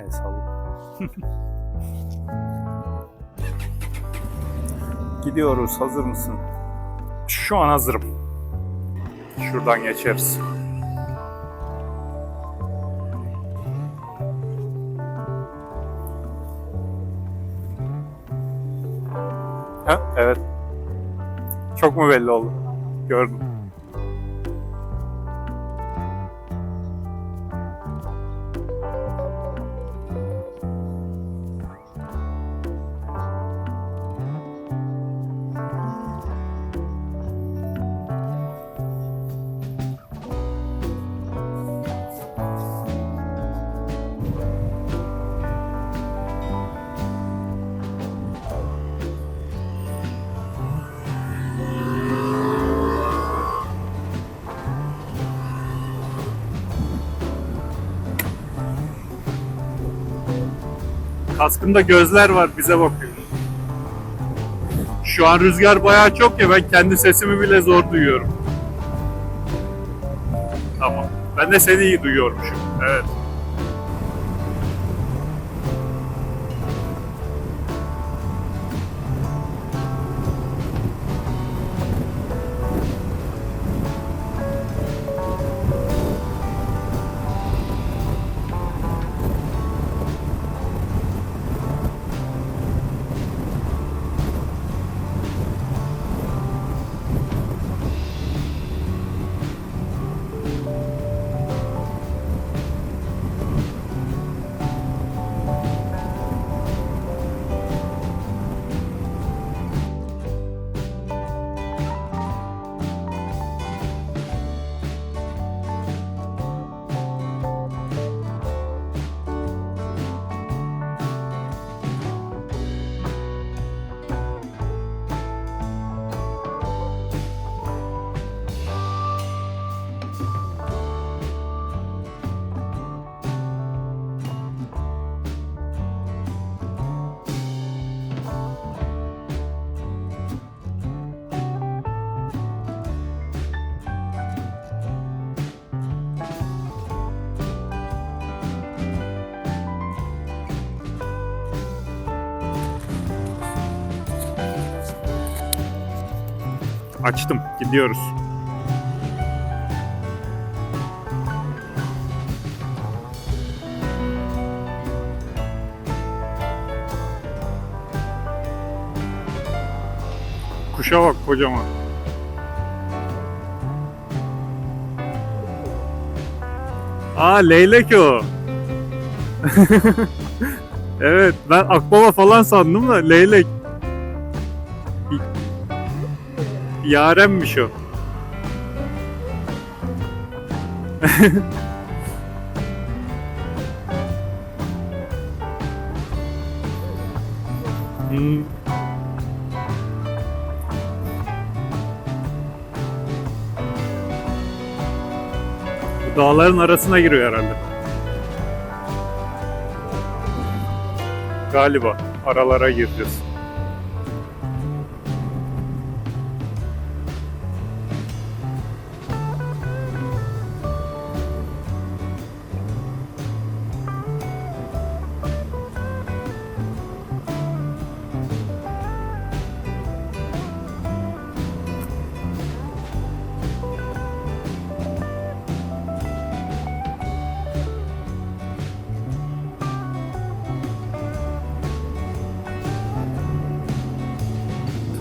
El salla. Gidiyoruz. Hazır mısın? Şu an hazırım. Şuradan geçeriz. Ha, evet. Çok mu belli oldu? Gördüm. Kaskında gözler var bize bakıyor. Şu an rüzgar bayağı çok ya ben kendi sesimi bile zor duyuyorum. Tamam. Ben de seni iyi duyuyorum şu. an. Evet. Açtım. Gidiyoruz. Kuşa bak kocaman. Aa leylek o. evet ben akbaba falan sandım da leylek. Yarenmiş o. hmm. Dağların arasına giriyor herhalde. Galiba aralara gireceğiz.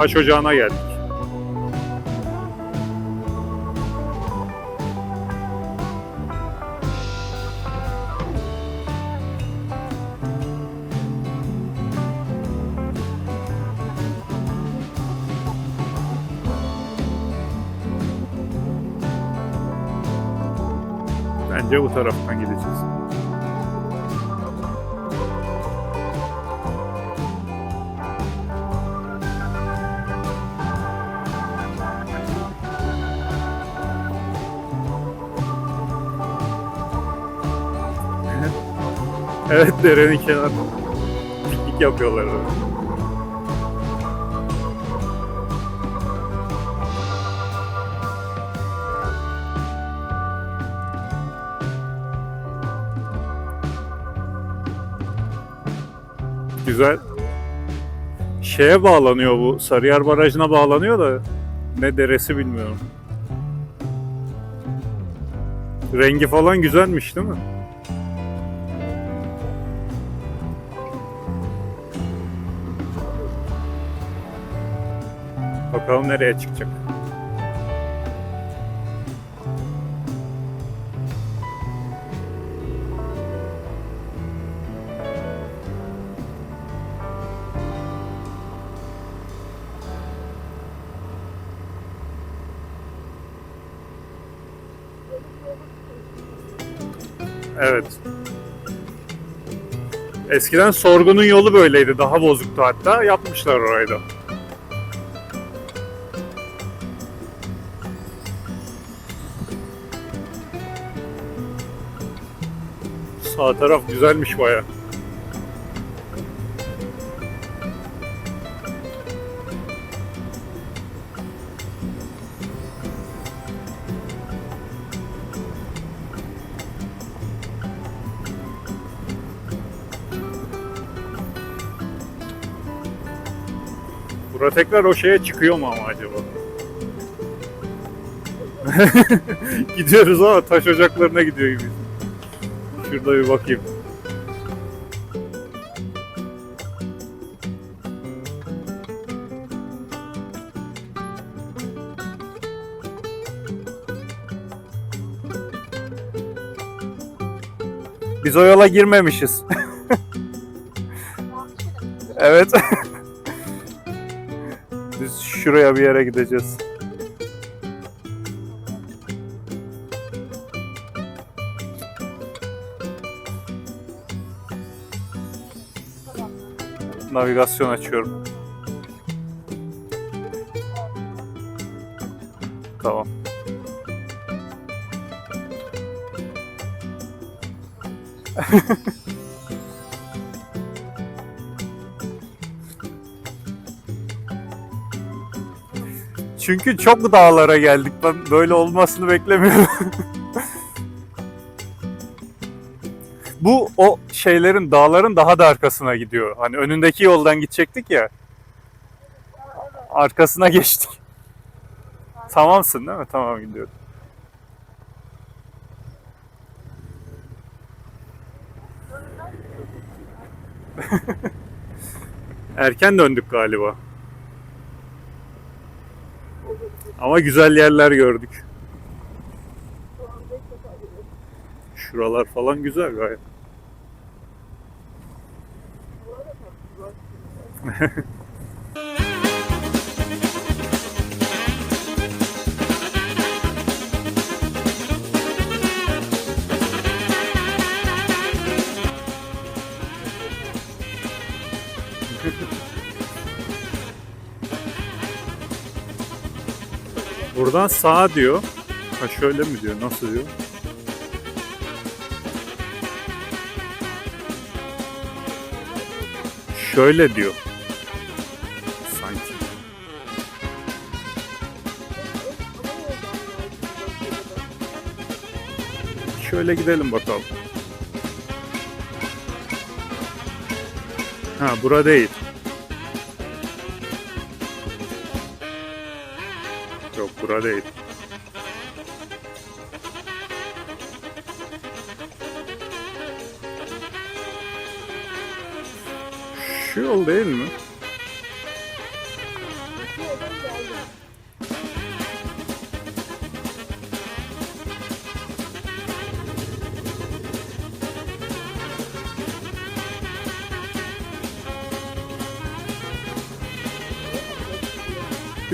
Taş ocağına geldik. Bence bu taraftan gideceğiz. Evet derenin kenarında piknik yapıyorlar. Güzel. Şeye bağlanıyor bu. Sarıyer Barajı'na bağlanıyor da ne deresi bilmiyorum. Rengi falan güzelmiş değil mi? Bakalım nereye çıkacak. Evet. Eskiden sorgunun yolu böyleydi. Daha bozuktu hatta. Yapmışlar orayı da. Sağ taraf güzelmiş baya. Bura tekrar o şeye çıkıyor mu ama acaba? Gidiyoruz ama taş ocaklarına gidiyor gibi. Şurada bir bakayım. Biz o yola girmemişiz. evet. Biz şuraya bir yere gideceğiz. Navigasyon açıyorum. Tamam. Çünkü çok dağlara geldik. Ben böyle olmasını beklemiyorum. Bu o şeylerin, dağların daha da arkasına gidiyor. Hani önündeki yoldan gidecektik ya. Arkasına geçtik. Tamamsın değil mi? Tamam gidiyorum. Erken döndük galiba. Ama güzel yerler gördük. Şuralar falan güzel gayet. Buradan sağa diyor. Ha şöyle mi diyor? Nasıl diyor? Şöyle diyor. Şöyle gidelim bakalım. Ha bura değil. Yok bura değil. Şu yol değil mi?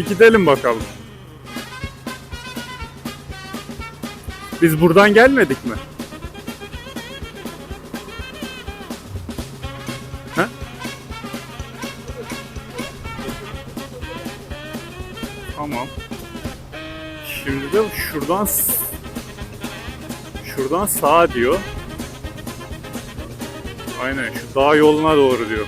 Gidelim bakalım. Biz buradan gelmedik mi? Ha? Tamam. Şimdi de şuradan şuradan sağa diyor. Aynen şu dağ yoluna doğru diyor.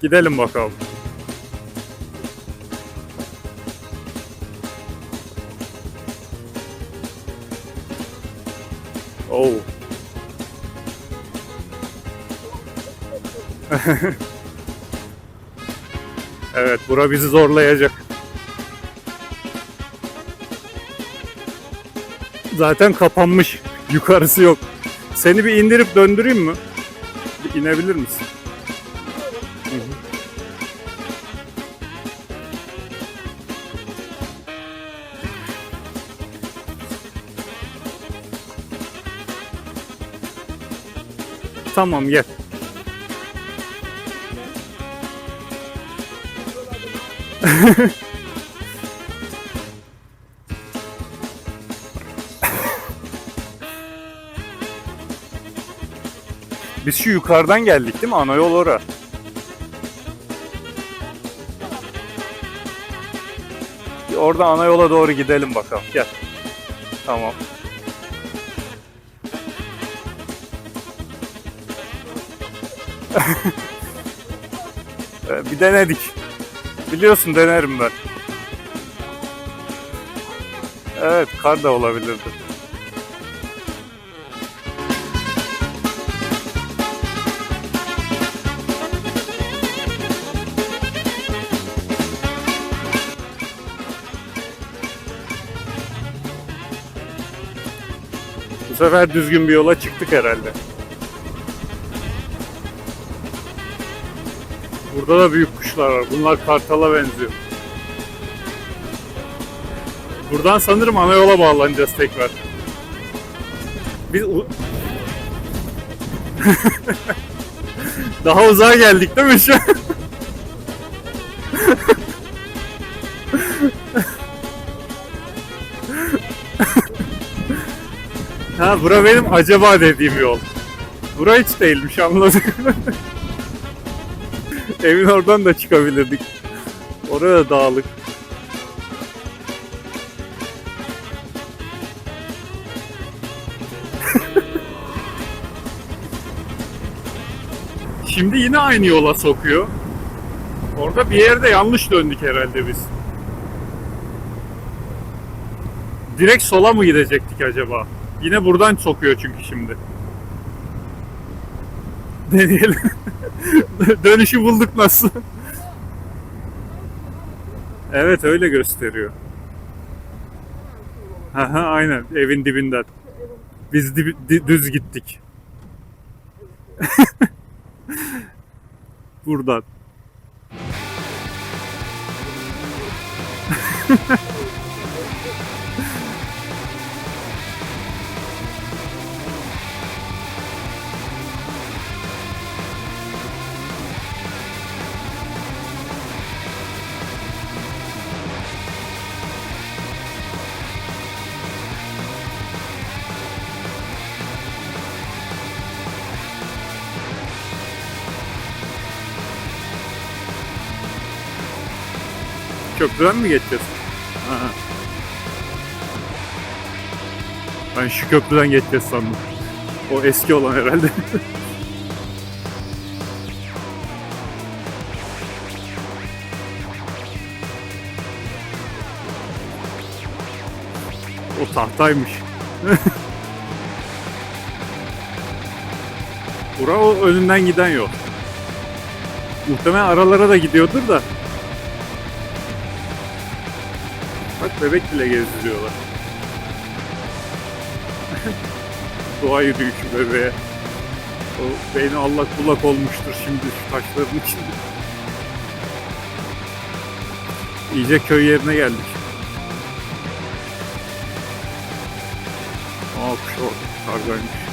Gidelim bakalım. Oo. evet, bura bizi zorlayacak. Zaten kapanmış. Yukarısı yok. Seni bir indirip döndüreyim mi? Bir inebilir misin? Tamam gel. Biz şu yukarıdan geldik değil mi? Ana yol ora. Orada ana yola doğru gidelim bakalım. Gel. Tamam. Bir denedik. Biliyorsun denerim ben. Evet kar da olabilirdi. Bu sefer düzgün bir yola çıktık herhalde. Burada da büyük kuşlar var. Bunlar kartala benziyor. Buradan sanırım ana yola bağlanacağız tekrar. Biz Daha uzağa geldik değil mi şu an? ha bura benim acaba dediğim yol. Bura hiç değilmiş anladım. Evin oradan da çıkabilirdik. Oraya dağlık. Şimdi yine aynı yola sokuyor. Orada bir yerde yanlış döndük herhalde biz. Direkt sola mı gidecektik acaba? Yine buradan sokuyor çünkü şimdi. Deneyelim. Dönüşü bulduk nasıl? Evet öyle gösteriyor. Aha aynen evin dibinden. Biz dibi- di- düz gittik. Buradan. Köprüden mi? Aha. Ben şu köprüden geçeceğiz sandım. O eski olan herhalde. o tahtaymış. Bura o önünden giden yol. Muhtemelen aralara da gidiyordur da. Bebek bile gezdiriyorlar. Doğa yürüyüşü bebeğe. O beyni allak bullak olmuştur şimdi şu taşların içinde. İyice köy yerine geldik. Aa kuş var. Kargaymış.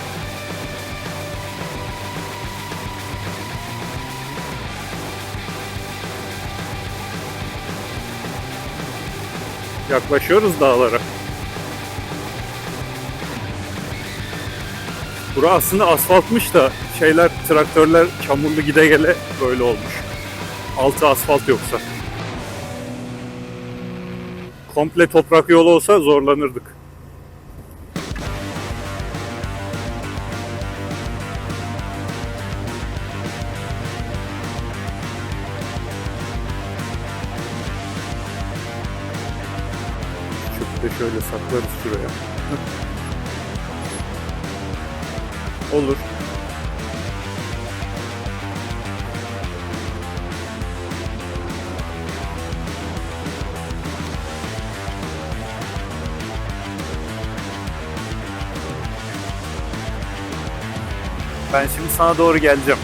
Yaklaşıyoruz dağlara. Bura aslında asfaltmış da şeyler traktörler çamurlu gide gele böyle olmuş. Altı asfalt yoksa. Komple toprak yolu olsa zorlanırdık. Şöyle saklarız şuraya. Olur. Ben şimdi sana doğru geleceğim.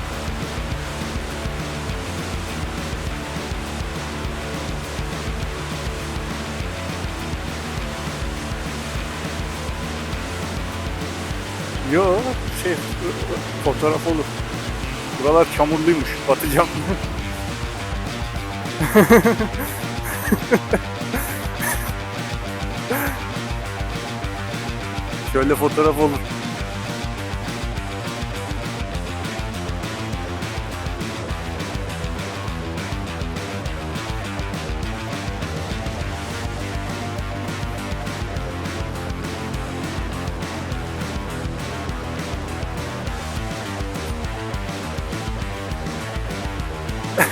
Yo şey fotoğraf olur. Buralar çamurluymuş. Batacağım. Şöyle fotoğraf olur.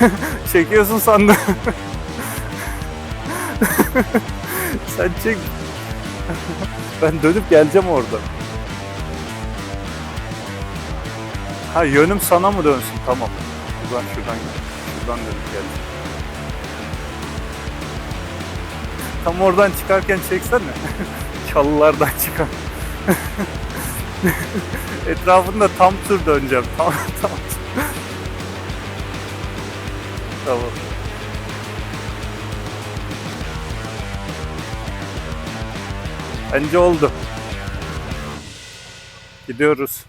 Çekiyorsun sandım. Sen çek. ben dönüp geleceğim orada. Ha yönüm sana mı dönsün? Tamam. Buradan şuradan şuradan dönüp geleceğim. Tam oradan çıkarken çeksene. Çalılardan çıkar. Etrafında tam tur döneceğim. Tam tam. Tamam. Bence oldu. Gidiyoruz.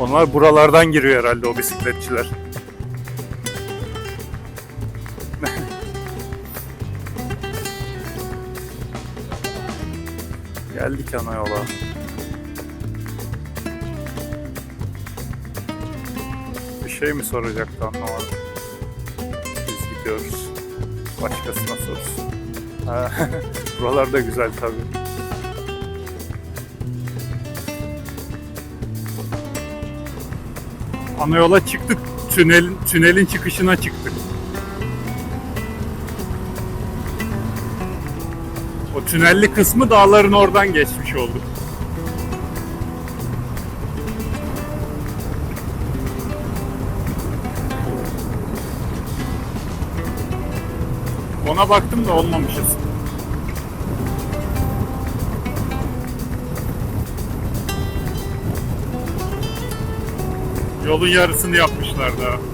Onlar buralardan giriyor herhalde o bisikletçiler. Geldik ana yola. Bir şey mi soracaktı anlamadım. Biz gidiyoruz. Başkasına sorsun. Buralar da güzel tabii. Ana yola çıktık. Tünelin, tünelin çıkışına çıktık. O tünelli kısmı dağların oradan geçmiş olduk. Ona baktım da olmamışız. Yolun yarısını yapmışlar daha.